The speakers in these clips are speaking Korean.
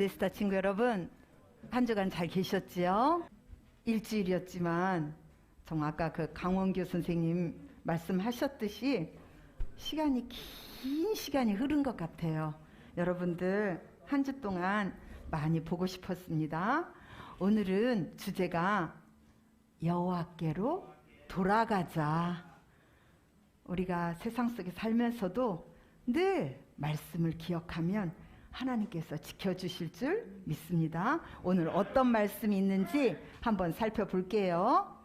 베데스다 친구 여러분, 한 주간 잘 계셨지요? 일주일이었지만 정말 아까 그 강원교 선생님 말씀하셨듯이 시간이 긴 시간이 흐른 것 같아요. 여러분들 한 주 동안 많이 보고 싶었습니다. 오늘은 주제가 여호와께로 돌아가자. 우리가 세상 속에 살면서도 늘 말씀을 기억하면 하나님께서 지켜주실 줄 믿습니다. 오늘 어떤 말씀이 있는지 한번 살펴볼게요.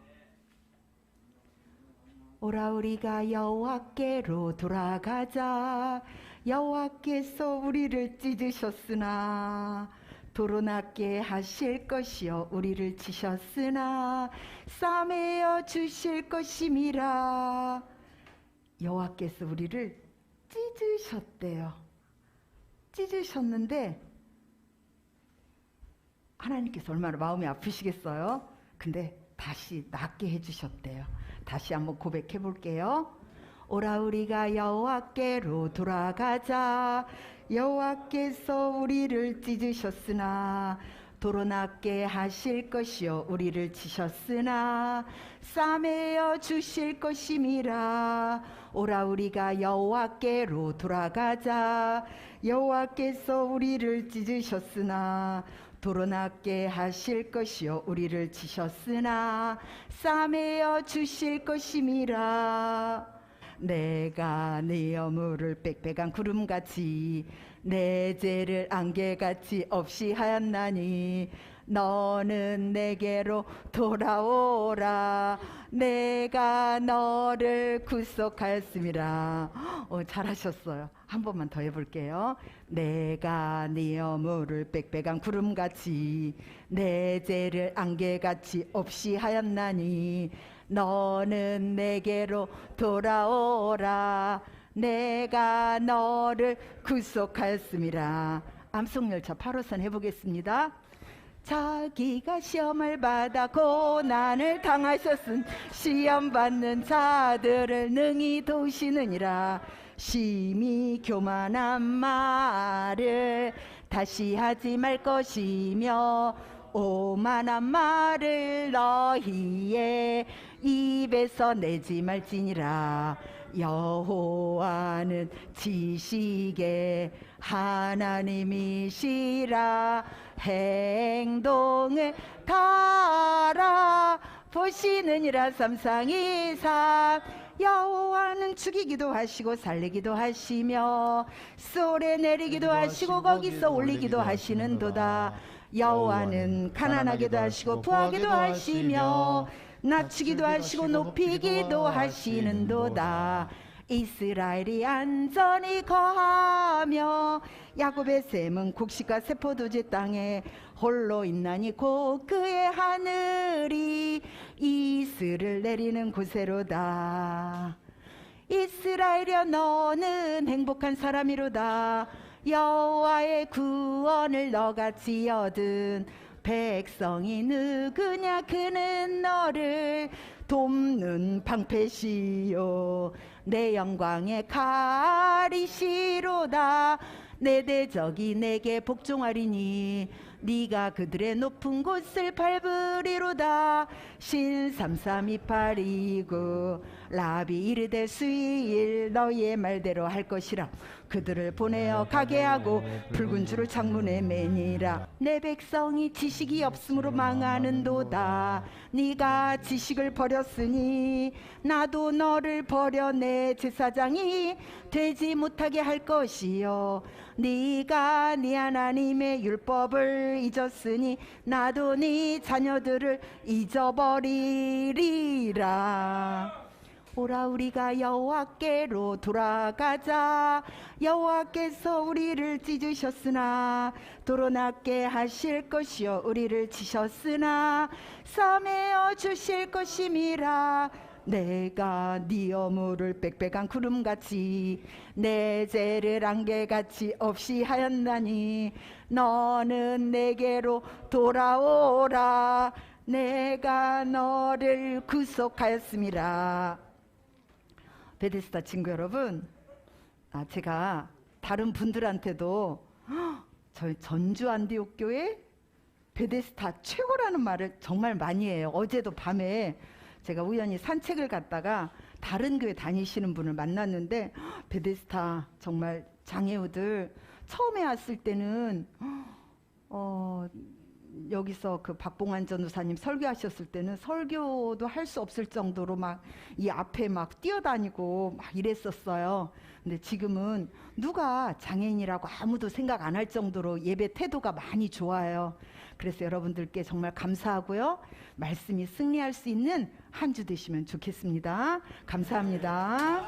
오라 우리가 여호와께로 돌아가자. 여호와께서 우리를 찢으셨으나 도로나게 하실 것이요 우리를 치셨으나 싸매어 주실 것임이라. 여호와께서 우리를 찢으셨대요. 찢으셨는데 하나님께서 얼마나 마음이 아프시겠어요? 근데 다시 낫게 해주셨대요. 다시 한번 고백해 볼게요. 오라 우리가 여호와께로 돌아가자. 여호와께서 우리를 찢으셨으나 도로 낫게 하실 것이요 우리를 치셨으나 싸매어 주실 것임이라. 오라 우리가 여호와께로 돌아가자. 여호와께서 우리를 찢으셨으나 도로 낫게 하실 것이요 우리를 치셨으나 싸매어 주실 것임이라 내가 네 여물을 빽빽한 구름같이 내 죄를 안개같이 없이 하였나니 너는 내게로 돌아오라. 내가 너를 구속하였음이라. 어, 잘하셨어요. 한 번만 더 해볼게요. 내가 네 여물을 빽빽한 구름같이 내 죄를 안개같이 없이 하였나니 너는 내게로 돌아오라. 내가 너를 구속하였음이라 암송열차 8호선 해보겠습니다. 자기가 시험을 받아 고난을 당하셨은 시험 받는 자들을 능히 도우시느니라. 심히 교만한 말을 다시 하지 말 것이며 오만한 말을 너희의 입에서 내지 말지니라. 여호와는 지식의 하나님이시라. 행동을 달아 보시느니라. 삼상이삼 여호와는 죽이기도 하시고 살리기도 하시며 쏠에 내리기도 하시고 거기서 올리기도 하시는도다. 여호와는 가난하게도 하시고 부하게도 하시며 낮추기도 하시고 높이기도 하시는도다. 이스라엘이 안전히 거하며 야곱의 샘은 곡식과 세포도지 땅에 홀로 있나니 곧 그의 하늘이 이슬을 내리는 곳에로다. 이스라엘이여 너는 행복한 사람이로다. 여호와의 구원을 너같이 얻은 백성이 누구냐? 그는 너를 돕는 방패시요 내 영광의 칼이시로다 내 대적이 내게 복종하리니 네가 그들의 높은 곳을 밟으리로다. 신삼삼이팔이고 라비 이르되 수일 너희의 말대로 할 것이라. 그들을 보내어 가게 하고 붉은 줄을 창문에 매니라. 내 백성이 지식이 없으므로 망하는도다. 네가 지식을 버렸으니 나도 너를 버려 내 제사장이 되지 못하게 할 것이요 네가 네 하나님의 율법을 잊었으니 나도 네 자녀들을 잊어버리리라. 오라 우리가 여호와께로 돌아가자. 여호와께서 우리를 찢으셨으나 도로 낫게 하실 것이요 우리를 치셨으나 싸매어 주실 것임이라 내가 네 어물을 빽빽한 구름같이 내 죄를 안개같이 없이 하였나니 너는 내게로 돌아오라 내가 너를 구속하였음이라 베데스다 친구 여러분 아, 제가 다른 분들한테도 "헉, 저희 전주 안디옥 교회 베데스타 최고라는 말을 정말 많이 해요. 어제도 밤에 제가 우연히 산책을 갔다가 다른 교회 다니시는 분을 만났는데 베데스타 정말 장애우들. 처음에 왔을 때는 어 여기서 그 박봉환 전도사님 설교하셨을 때는 설교도 할 수 없을 정도로 막 이 앞에 막 뛰어다니고 막 이랬었어요. 근데 지금은 누가 장애인이라고 아무도 생각 안 할 정도로 예배 태도가 많이 좋아요. 그래서 여러분들께 정말 감사하고요. 말씀이 승리할 수 있는 한 주 되시면 좋겠습니다. 감사합니다.